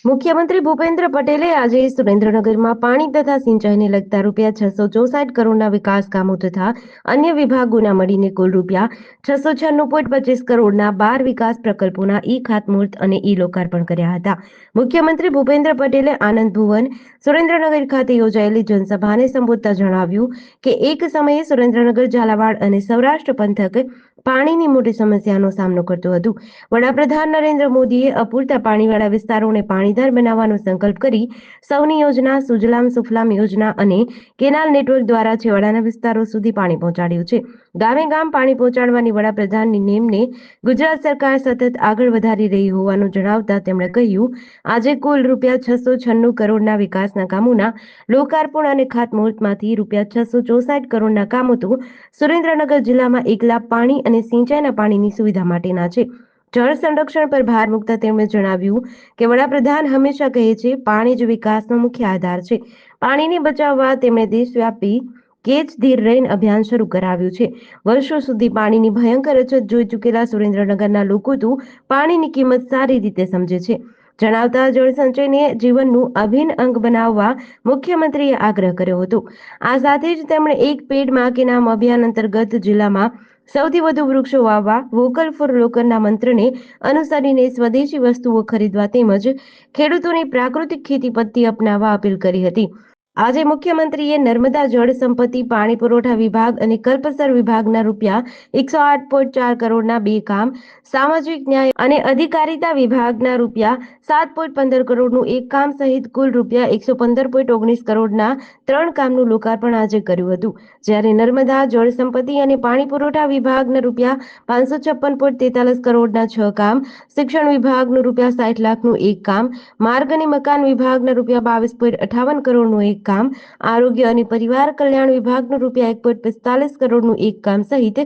મુખ્યમંત્રી ભૂપેન્દ્ર પટેલે આજે સુરેન્દ્રનગરમાં પાણી તથા સિંચાઈને લગતા રૂપિયા છસો ચોસાઠ કરોડના વિકાસ કામો તથા અન્ય વિભાગોના મળીને કુલ રૂપિયા છસો છન્નું પોઈન્ટ પચીસ કરોડના બાર વિકાસ પ્રકલ્પોના ઈ ખાતમુહૂર્ત અને ઈ લોકાર્પણ કર્યા હતા. મુખ્યમંત્રી ભૂપેન્દ્ર પટેલે આનંદ ભુવન સુરેન્દ્રનગર ખાતે યોજાયેલી જનસભાને સંબોધતા જણાવ્યું કે એક સમયે સુરેન્દ્રનગર, ઝાલાવાડ અને સૌરાષ્ટ્ર પંથક પાણીની મોટી સમસ્યાનો સામનો કરતું હતું. વડાપ્રધાન નરેન્દ્ર મોદીએ અપૂરતા પાણીવાળા વિસ્તારોને પાણીદાર બનાવવાનો સંકલ્પ કરી સૌની યોજના, સુજલામ, સુફલામ યોજના અને કેનાલ નેટવર્ક દ્વારા છેવાડાના વિસ્તારો સુધી પાણી પહોંચાડ્યું છે. ગામે ગામ પાણી પહોંચાડવાની વડાપ્રધાનની નેમને ગુજરાત સરકાર સતત આગળ વધારી રહી હોવાનું જણાવતા તેમણે કહ્યું, આજે કુલ રૂપિયા છસો છન્નું કરોડના વિકાસના કામોના લોકાર્પણ અને ખાતમુહૂર્તમાંથી રૂપિયા છસો ચોસાઠ કરોડના કામો તો સુરેન્દ્રનગર જિલ્લામાં એકલા પાણી અને સિંચાઈના પાણીની સુવિધા માટેના છે. જળ સંરક્ષણ પર ભાર મૂકતા તેમણે જણાવ્યું કે વડાપ્રધાન હંમેશા કહે છે, પાણી જ વિકાસનો મુખ્ય આધાર છે. પાણીને બચાવવા તેમણે દેશવ્યાપી કેચ ધીર રેન અભિયાન શરૂ કરાવ્યું છે. વર્ષો સુધી પાણીની ભયંકર અછત જોઈ ચૂકેલા સુરેન્દ્રનગરના લોકો તો પાણીની કિંમત સારી રીતે સમજે છે. જણાવતા જળ સંચયને જીવનનું અભિન્ન અંગ બનાવવા મુખ્યમંત્રીએ આગ્રહ કર્યો હતો. આ સાથે જ તેમણે એક પેડમાં કે નામ અભિયાન અંતર્ગત જિલ્લામાં સૌથી વધુ વૃક્ષો વાવવા વોકલ ફોર લોકલના મંત્રને અનુસરીને સ્વદેશી વસ્તુઓ ખરીદવા તેમજ ખેડૂતોની પ્રાકૃતિક ખેતી પદ્ધતિ અપનાવવા અપીલ કરી હતી. આજે મુખ્યમંત્રીએ નર્મદા જળ સંપત્તિ, પાણી પુરવઠા વિભાગ અને કલ્પસર વિભાગના રૂપિયા એકસો આઠ પોઈન્ટ ચાર કરોડના બે કામ, સામાજિક ન્યાય અને અધિકારિતા વિભાગના રૂપિયા સાત પોઈન્ટ પંદર કરોડનું એક કામ સહિત કુલ રૂપિયા એકસો પંદર પોઈન્ટ ઓગણીસ કરોડના ત્રણ કામનું લોકાર્પણ આજે કર્યું હતું. જ્યારે નર્મદા જળ સંપત્તિ અને પાણી પુરવઠા વિભાગના રૂપિયા પાંચસો છપ્પન પોઈન્ટ તેતાલીસ કરોડના છ કામ, શિક્ષણ વિભાગનું રૂપિયા સાઠ લાખનું એક કામ, માર્ગ અને મકાન વિભાગના રૂપિયા બાવીસ પોઈન્ટ અઠાવન કરોડનું કામ, આરોગ્ય અને પરિવાર કલ્યાણ વિભાગનું રૂપિયા એક પોઈન્ટ પિસ્તાલીસ કરોડનું એક કામ સહિત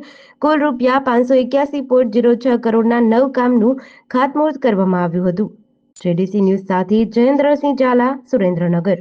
કુલ રૂપિયા પાંચસો એક્યાસી પોઈન્ટ જીરો છ કરોડના નવ કામનું ખાતમુહૂર્ત કરવામાં આવ્યું હતું. જેડીસી ન્યૂઝ સાથે જયેન્દ્રસિંહ ઝાલા, સુરેન્દ્રનગર.